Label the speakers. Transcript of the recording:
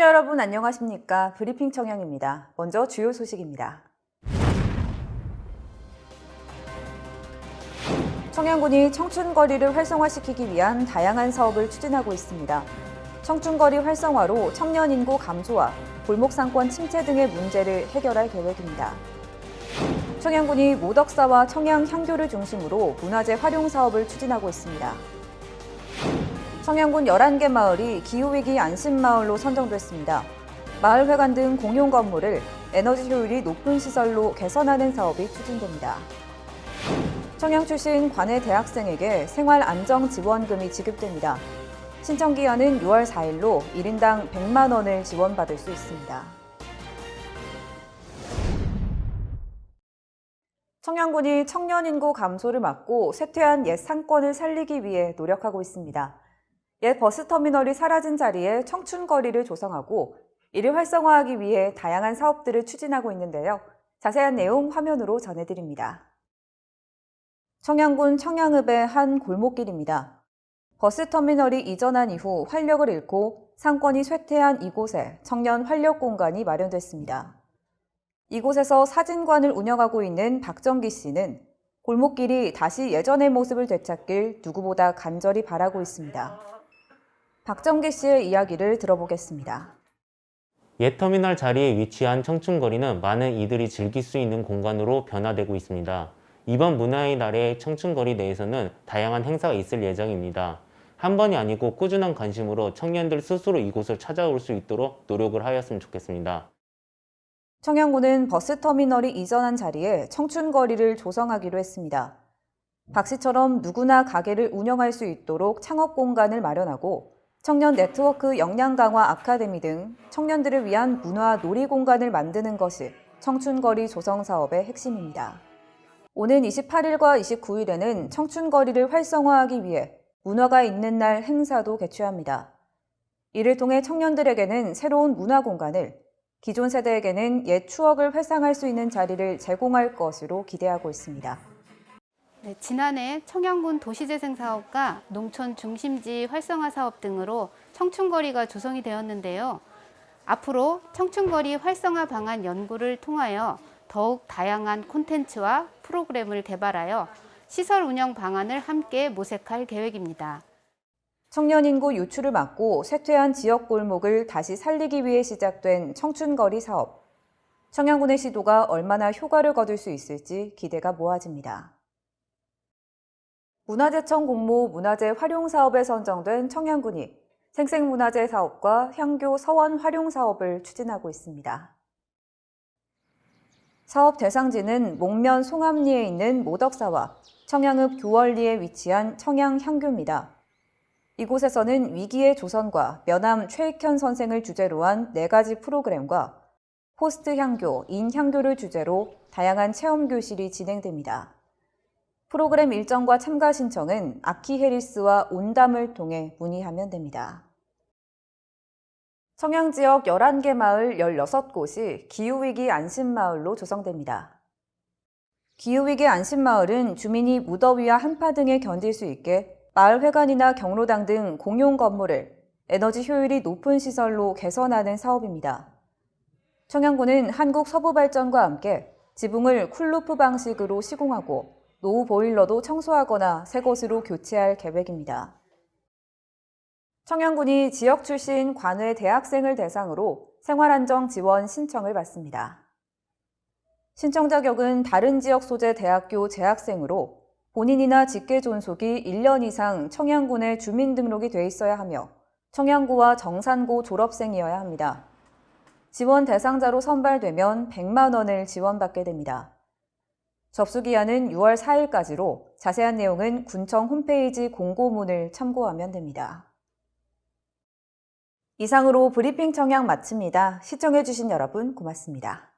Speaker 1: 시청자 여러분 안녕하십니까? 브리핑 청양입니다. 먼저 주요 소식입니다. 청양군이 청춘거리를 활성화시키기 위한 다양한 사업을 추진하고 있습니다. 청춘거리 활성화로 청년 인구 감소와 골목 상권 침체 등의 문제를 해결할 계획입니다. 청양군이 모덕사와 청양 향교를 중심으로 문화재 활용 사업을 추진하고 있습니다. 청양군 11개 마을이 기후위기 안심마을로 선정됐습니다. 마을회관 등 공용 건물을 에너지 효율이 높은 시설로 개선하는 사업이 추진됩니다. 청양 출신 관내 대학생에게 생활 안정 지원금이 지급됩니다. 신청 기한은 6월 4일로 1인당 100만 원을 지원받을 수 있습니다. 청양군이 청년 인구 감소를 막고 쇠퇴한 옛 상권을 살리기 위해 노력하고 있습니다. 옛 버스터미널이 사라진 자리에 청춘거리를 조성하고 이를 활성화하기 위해 다양한 사업들을 추진하고 있는데요. 자세한 내용 화면으로 전해드립니다. 청양군 청양읍의 한 골목길입니다. 버스터미널이 이전한 이후 활력을 잃고 상권이 쇠퇴한 이곳에 청년 활력 공간이 마련됐습니다. 이곳에서 사진관을 운영하고 있는 박정기 씨는 골목길이 다시 예전의 모습을 되찾길 누구보다 간절히 바라고 있습니다. 박정기 씨의 이야기를 들어보겠습니다.
Speaker 2: 옛 터미널 자리에 위치한 청춘거리는 많은 이들이 즐길 수 있는 공간으로 변화되고 있습니다. 이번 문화의 날의 청춘거리 내에서는 다양한 행사가 있을 예정입니다. 한 번이 아니고 꾸준한 관심으로 청년들 스스로 이곳을 찾아올 수 있도록 노력을 하였으면 좋겠습니다.
Speaker 1: 청양군은 버스터미널이 이전한 자리에 청춘거리를 조성하기로 했습니다. 박 씨처럼 누구나 가게를 운영할 수 있도록 창업 공간을 마련하고 청년 네트워크 역량 강화 아카데미 등 청년들을 위한 문화 놀이 공간을 만드는 것이 청춘거리 조성 사업의 핵심입니다. 오는 28일과 29일에는 청춘거리를 활성화하기 위해 문화가 있는 날 행사도 개최합니다. 이를 통해 청년들에게는 새로운 문화 공간을, 기존 세대에게는 옛 추억을 회상할 수 있는 자리를 제공할 것으로 기대하고 있습니다.
Speaker 3: 네, 지난해 청양군 도시재생 사업과 농촌 중심지 활성화 사업 등으로 청춘거리가 조성이 되었는데요. 앞으로 청춘거리 활성화 방안 연구를 통하여 더욱 다양한 콘텐츠와 프로그램을 개발하여 시설 운영 방안을 함께 모색할 계획입니다.
Speaker 1: 청년 인구 유출을 막고 쇠퇴한 지역 골목을 다시 살리기 위해 시작된 청춘거리 사업. 청양군의 시도가 얼마나 효과를 거둘 수 있을지 기대가 모아집니다. 문화재청 공모 문화재 활용 사업에 선정된 청양군이 생생문화재 사업과 향교 서원 활용 사업을 추진하고 있습니다. 사업 대상지는 목면 송암리에 있는 모덕사와 청양읍 교월리에 위치한 청양향교입니다. 이곳에서는 위기의 조선과 면함 최익현 선생을 주제로 한네 가지 프로그램과 포스트 향교, 인 향교를 주제로 다양한 체험 교실이 진행됩니다. 프로그램 일정과 참가 신청은 아키헤리스와 온담을 통해 문의하면 됩니다. 청양 지역 11개 마을 16곳이 기후위기 안심마을로 조성됩니다. 기후위기 안심마을은 주민이 무더위와 한파 등에 견딜 수 있게 마을 회관이나 경로당 등 공용 건물을 에너지 효율이 높은 시설로 개선하는 사업입니다. 청양군은 한국 서부발전과 함께 지붕을 쿨루프 방식으로 시공하고 노후 보일러도 청소하거나 새 것으로 교체할 계획입니다. 청양군이 지역 출신 관외 대학생을 대상으로 생활안정 지원 신청을 받습니다. 신청 자격은 다른 지역 소재 대학교 재학생으로 본인이나 직계 존속이 1년 이상 청양군에 주민등록이 돼 있어야 하며 청양고와 정산고 졸업생이어야 합니다. 지원 대상자로 선발되면 100만 원을 지원받게 됩니다. 접수 기한은 6월 4일까지로 자세한 내용은 군청 홈페이지 공고문을 참고하면 됩니다. 이상으로 브리핑 청양 마칩니다. 시청해주신 여러분 고맙습니다.